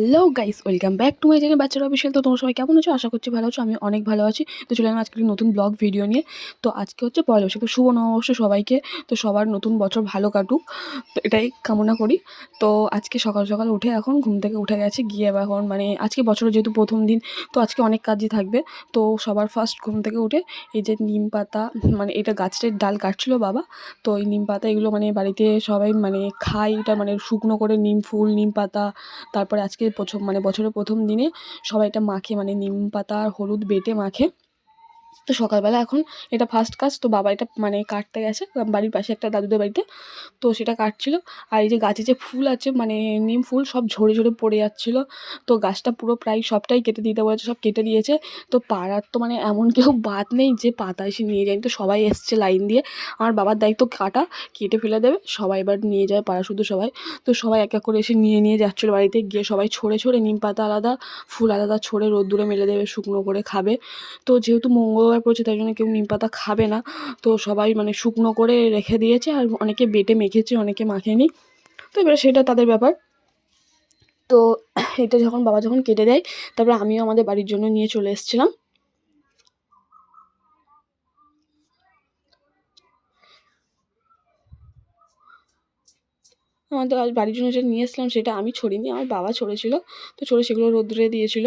Hello guys welcome back to my channel বাচ্চারা official তো তোমরা সবাই কেমন আছো? আশা করছি ভালো আছো আমি অনেক ভালো আছি। তো চলে আজকে নতুন ব্লগ ভিডিও নিয়ে। তো আজকে হচ্ছে পয়লা বৈশাখ, তো শুভ নববর্ষ সবাইকে। তো সবার নতুন বছর ভালো কাটুক, তো এটাই কামনা করি। তো আজকে সকাল সকাল উঠে এখন ঘুম থেকে উঠে গেছে, গিয়ে এবার এখন মানে আজকে বছরের যেহেতু প্রথম দিন, তো আজকে অনেক কাজই থাকবে। তো সবার ফার্স্ট ঘুম থেকে উঠে এই যে নিম পাতা মানে এটা গাছের ডাল কাটছিল বাবা। তো এই নিম পাতা এগুলো মানে বাড়িতে সবাই মানে খায়, এটা মানে শুকনো করে নিম ফুল, নিম পাতা, তারপরে আজকে প্রথম মানে বছরের প্রথম দিনে সবাই এটা মাখে মানে নিম পাতা হলুদ বেটে মাখে। তো সকালবেলা এখন এটা ফার্স্ট কাজ, তো বাবা এটা মানে কাটতে গেছে বাড়ির পাশে একটা দাদুদের বাড়িতে, তো সেটা কাটছিল। আর এই যে গাছে যে ফুল আছে মানে নিম ফুল সব ঝরে ঝরে পড়ে যাচ্ছিল, তো গাছটা পুরো প্রায় সবটাই কেটে দিতে বলেছে, সব কেটে দিয়েছে। তো পাড়ার তো মানে এমন কেউ বাদ নেই যে পাতা এসে নিয়ে যায়, তো সবাই এসছে লাইন দিয়ে। আমার বাবার দায়িত্ব কাটা, কেটে ফেলে দেবে, সবাই এবার নিয়ে যায় পাড়া শুধু সবাই। তো সবাই এক এক করে এসে নিয়ে নিয়ে যাচ্ছিল বাড়িতে, গিয়ে সবাই ছড়ে ছড়ে নিম পাতা আলাদা, ফুল আলাদা ছড়ে রোদ্দুরে মেলে দেবে, শুকনো করে খাবে। তো যেহেতু মঙ্গলবার পড়েছে তাই জন্য কেউ নিম পাতা খাবে না। তো সবাই মানে শুকনো করে রেখে দিয়েছে আর অনেকে বেটে মেখেছে, অনেকে মাখেনি। তো এবারে সেটা তাদের ব্যাপার। তো এটা যখন বাবা যখন কেটে দেয়, তারপরে আমিও আমাদের বাড়ির জন্য নিয়ে চলে এসেছিলাম। আমাদের বাড়ির জন্য যেটা নিয়ে এসেছিলাম, সেটা আমি ছড়িনি, আমার বাবা ছড়েছিল। তো ছড়ে সেগুলো রোদ্রে দিয়েছিল।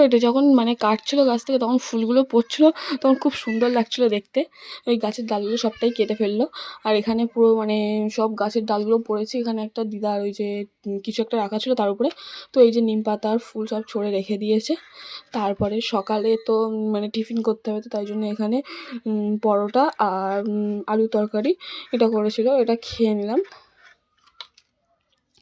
তো এটা যখন মানে কাটছিলো গাছ থেকে, তখন ফুলগুলো পড়ছিলো, তখন খুব সুন্দর লাগছিল দেখতে। ওই গাছের ডালগুলো সবটাই কেটে ফেলল। আর এখানে পুরো মানে সব গাছের ডালগুলো পড়েছে। এখানে একটা দিদার ওই যে কিছু একটা রাখা ছিল তার উপরে। তো এই যে নিম পাতার ফুল সব ছড়ে রেখে দিয়েছে। তারপরে সকালে তো মানে টিফিন করতে হবে তো তাই জন্য এখানে পরোটা আর আলু তরকারি এটা করেছিল। এটা খেয়ে নিলাম।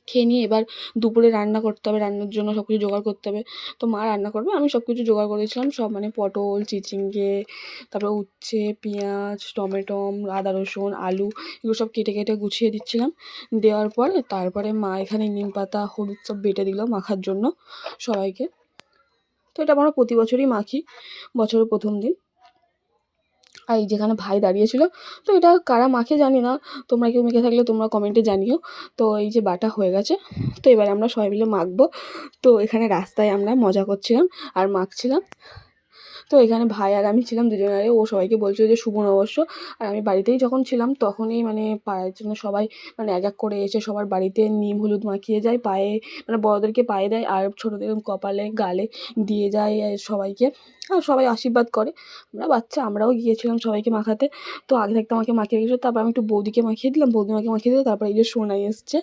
খেয়ে নিয়ে এবার দুপুরে রান্না করতে হবে, রান্নার জন্য সব কিছু জোগাড় করতে হবে। তো মা রান্না করবে, আমি সব কিছু জোগাড় করেছিলাম, সব মানে পটল, চিচিঙ্গে, তারপরে উচ্ছে, পেঁয়াজ, টমেটো, আদা রসুন, আলু, এগুলো সব কেটে কেটে গুছিয়ে দিচ্ছিলাম। দেওয়ার পরে, তারপরে মা এখানে নিম পাতা, হলুদ সব বেটে দিল মাখার জন্য সবাইকে। তো এটা আমরা প্রতি বছরই মাখি, বছরের প্রথম দিন। আর এই যেখানে ভাই দাঁড়িয়েছিল, তো এটা কারা মাখে জানি না। তোমরা কেউ মেখে থাকলে তোমরা কমেন্টে জানিও। তো এই যে বাটা হয়ে গেছে, তো এবার আমরা সবাই মিলে মাখবো। তো এখানে রাস্তায় আমরা মজা করছিলাম আর মাখছিলাম। তো এখানে ভাই আর আমি ছিলাম দুজনে ও সবাইকে বলছিল যে শুভ নববর্ষ। আর আমি বাড়িতেই যখন ছিলাম তখনই মানে পায়ের জন্য সবাই মানে এক এক করে এসে সবার বাড়িতে নিম, হলুদ মাখিয়ে যায়, পায়ে মানে বড়োদেরকে পায়ে দেয় আর ছোটোদের কপালে, গালে দিয়ে যায় সবাইকে। আর সবাই আশীর্বাদ করে। আমরা বাচ্চা, আমরাও গিয়েছিলাম সবাইকে মাখাতে। তো আগে থাকতে আমাকে মাখিয়ে রেখেছিলো, তারপর আমি একটু বৌদিকে মাখিয়ে দিলাম, বৌদি আমাকে মাখিয়ে দিল, তারপর এই যে সোনাই এসছে।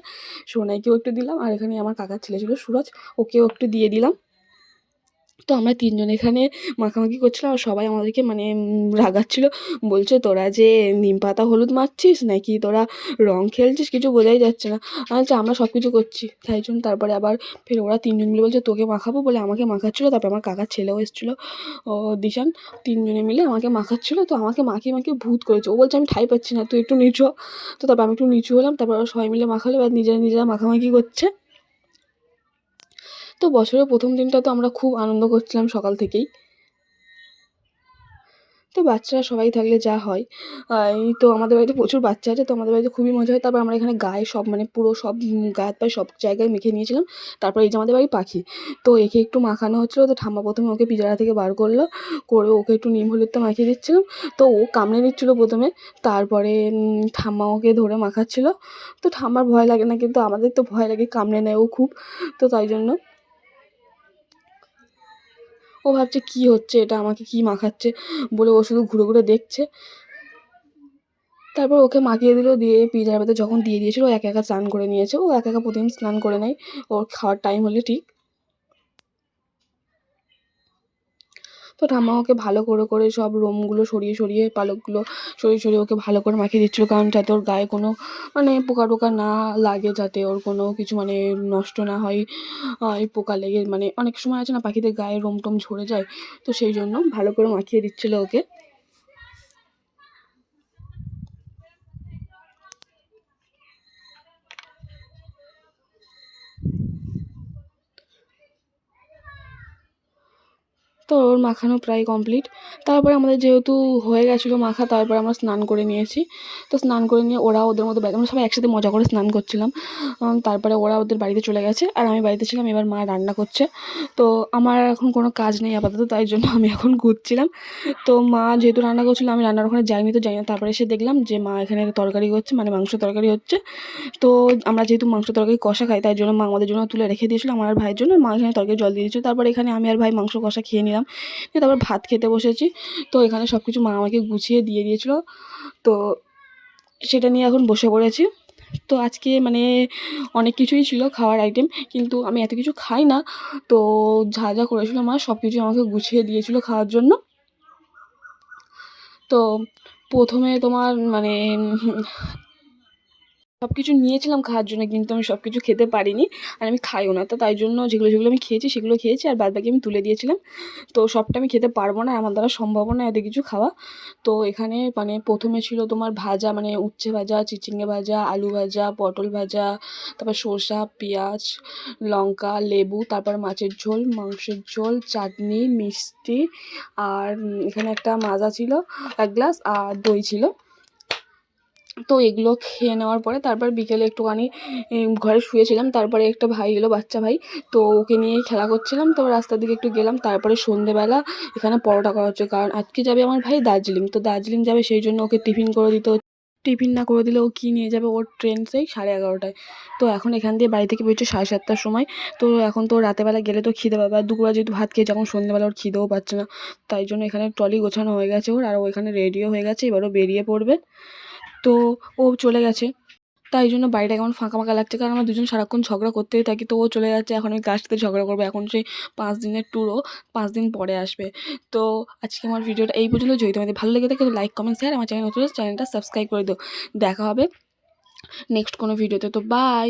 সোনাইকেও একটু দিলাম, আর এখানে আমার কাকার ছেলে ছিল সুরজ, ওকেও একটু দিয়ে দিলাম। তো আমরা তিনজন এখানে মাখামাখি করছিলাম আর সবাই আমাদেরকে মানে রাগাচ্ছিল। বলছে, তোরা যে নিম পাতা, হলুদ মাখছিস নাকি তোরা রং খেলছিস? কিছু বোঝাই যাচ্ছে না। বলছি, আমরা সব কিছু করছি। তাই জন্য তারপরে আবার ফের ওরা তিনজন মিলে বলছে, তোকে মাখাবো বলে আমাকে মাখাচ্ছিলো। তারপর আমার কাকার ছেলেও এসেছিল। ও, দিশান, তিনজনে মিলে আমাকে মাখাচ্ছিলো। তো আমাকে মাখিয়ে মাখিয়ে ভূত করেছে। ও বলছে, আমি ঠাই পাচ্ছি না, তুই একটু নিচু। তো তারপর আমি একটু নিচু হলাম। তারপর সবাই মিলে মাখালো। এবার নিজেরা নিজেরা মাখামাখি করছে। তো বছরের প্রথম দিনটা তো আমরা খুব আনন্দ করছিলাম সকাল থেকেই। তো বাচ্চারা সবাই থাকলে যা হয়। তো আমাদের বাড়িতে প্রচুর বাচ্চা আছে, তো আমাদের বাড়িতে খুবই মজা হয়। তারপর আমরা এখানে গায়ে সব মানে পুরো সব গায়ে পায়ে সব জায়গায় মেখে নিয়েছিলাম। তারপর এই যে আমাদের বাড়ি পাখি, তো একে একটু মাখানো হচ্ছিল। তো ঠাম্মা প্রথমে ওকে পিজারা থেকে বার করল, করে ওকে একটু নিম হলুদটা মাখিয়ে দিচ্ছিলাম। তো ও কামড়ে নিচ্ছিলো প্রথমে, তারপরে ঠাম্মা ওকে ধরে মাখাচ্ছিলো। তো ঠাম্মার ভয় লাগে না, কিন্তু আমাদের তো ভয় লাগে কামড়ে নেয় ও খুব। তো তাই জন্য ও ভাবছে, কি হচ্ছে এটা? আমাকে কি মাখাচ্ছে? বলে ও শুধু ঘুরে ঘুরে দেখছে। তারপর ওকে মাখিয়ে দিল, দিয়ে পিজার ভেতর যখন দিয়ে দিয়েছিল, ও একা একা স্নান করে নিয়েছে। ও একা একা প্রতিদিন স্নান করে নেয়। ওর খাওয়ার টাইম হলে ঠিক। তো ঠাম্মা ওকে ভালো করে করে সব রোমগুলো সরিয়ে সরিয়ে পালকগুলো সরিয়ে সরিয়ে ওকে ভালো করে মাখিয়ে দিচ্ছিল। কারণ যাতে ওর গায়ে কোনো মানে পোকা টোকা না লাগে, যাতে ওর কোনো কিছু মানে নষ্ট না হয় এই পোকা লেগে মানে অনেক সময় আছে না, পাখিদের গায়ে রোম টোম ঝরে যায়। তো সেই জন্য ভালো করে মাখিয়ে দিচ্ছিল ওকে। তো ওর মাখানো প্রায় কমপ্লিট তারপরে আমাদের যেহেতু হয়ে গেছিল মাখা, তারপরে আমরা স্নান করে নিয়েছি। তো স্নান করে নিয়ে ওরা ওদের মতো আমরা সবাই একসাথে মজা করে স্নান করছিলাম। তারপরে ওরা ওদের বাড়িতে চলে গেছে আর আমি বাড়িতে ছিলাম, এবার মা রান্না করছে। তো আমার এখন কোনো কাজ নেই আপাতত, তাই জন্য আমি এখন ঘুরছিলাম। তো মা যেহেতু রান্না করছিল, আমি রান্নার ওখানে যাইনি তো যাই না তারপরে এসে দেখলাম যে মা এখানে তরকারি হচ্ছে মানে মাংস তরকারি হচ্ছে। তো আমরা যেহেতু মাংস তরকারি কষা খাই, তাই জন্য মা আমাদের জন্য তুলে রেখে দিয়েছিল, আমার ভাইয়ের জন্য। মা এখানে তরকারি জল দিয়ে দিয়েছিল। তারপর এখানে আমি আর ভাই মাংস কষা খেয়ে নিলাম। দিয়ে তারপর ভাত খেতে বসেছি। তো এখানে সব কিছু মা আমাকে গুছিয়ে দিয়ে দিয়েছিল। তো সেটা নিয়ে এখন বসে পড়েছি। তো আজকে মানে অনেক কিছুই ছিল খাওয়ার আইটেম কিন্তু আমি এত কিছু খাই না। তো যা যা করেছিল মা সব কিছু আমাকে গুছিয়ে দিয়েছিল খাওয়ার জন্য। তো প্রথমে তোমার মানে সব কিছু নিয়েছিলাম খাওয়ার জন্য, কিন্তু আমি সব কিছু খেতে পারিনি আর আমি খাইও না। তো তাই জন্য যেগুলো যেগুলো আমি খেয়েছি সেগুলো খেয়েছি আর বাদ বাকি আমি তুলে দিয়েছিলাম। তো সবটা আমি খেতে পারব না, আমার দ্বারা সম্ভব না এত কিছু খাওয়া। তো এখানে মানে প্রথমে ছিল তোমার ভাজা মানে উচ্ছে ভাজা, চিচিঙ্গে ভাজা, আলু ভাজা, পটল ভাজা, তারপর শসা পেঁয়াজ, লঙ্কা, লেবু, তারপর মাছের ঝোল, মাংসের ঝোল, চাটনি, মিষ্টি, আর এখানে একটা মাজা ছিল, এক গ্লাস, আর দই ছিল। তো এগুলো খেয়ে নেওয়ার পরে তারপর বিকেলে একটুখানি ঘরে শুয়েছিলাম। তারপরে একটা ভাই এলো, বাচ্চা ভাই। তো ওকে নিয়ে খেলা করছিলাম। তো রাস্তার দিকে একটু গেলাম। তারপরে সন্ধেবেলা এখানে পরোটা করা হচ্ছে। কারণ আজকে যাবে আমার ভাই দার্জিলিং। তো দার্জিলিং যাবে সেই জন্য ওকে টিফিন করে দিতে টিফিন না করে দিলে ও কী নিয়ে যাবে? ওর ট্রেন সেই সাড়ে এগারোটায়। তো এখন এখান দিয়ে বাড়ি থেকে বেরোচ্ছে সাড়ে সাতটার সময়। তো এখন তো রাতেরবেলা গেলে তো খিদে পাবে। আর দুপুরবেলা যেহেতু ভাত খেয়ে যখন সন্ধ্যেবেলা ওর খিদেও পাচ্ছে না। তাই জন্য এখানে ট্রলি গোছানো হয়ে গেছে ওর। আর ও এখানে রেডিও হয়ে গেছে। এবারও বেরিয়ে পড়বে। তো ও চলে গেছে। তাই জন্য বাড়িটা কেমন ফাঁকা ফাঁকা লাগছে। কারণ আমরা দুজন সারাক্ষণ ঝগড়া করতেই থাকি। তো ও চলে যাচ্ছে। এখন আমি কার সাথে ঝগড়া করব? এখন সেই পাঁচ দিনের ট্যুরও পাঁচ দিন পরে আসবে। তো আজকে আমার ভিডিওটা এই পর্যন্ত। যদি তোমাদের ভালো লেগে থাকে, তো লাইক কমেন্ট শেয়ার আমার চ্যানেল নতুন চ্যানেলটা সাবস্ক্রাইব করে দিও। দেখা হবে নেক্সট কোনো ভিডিওতে তো। বাই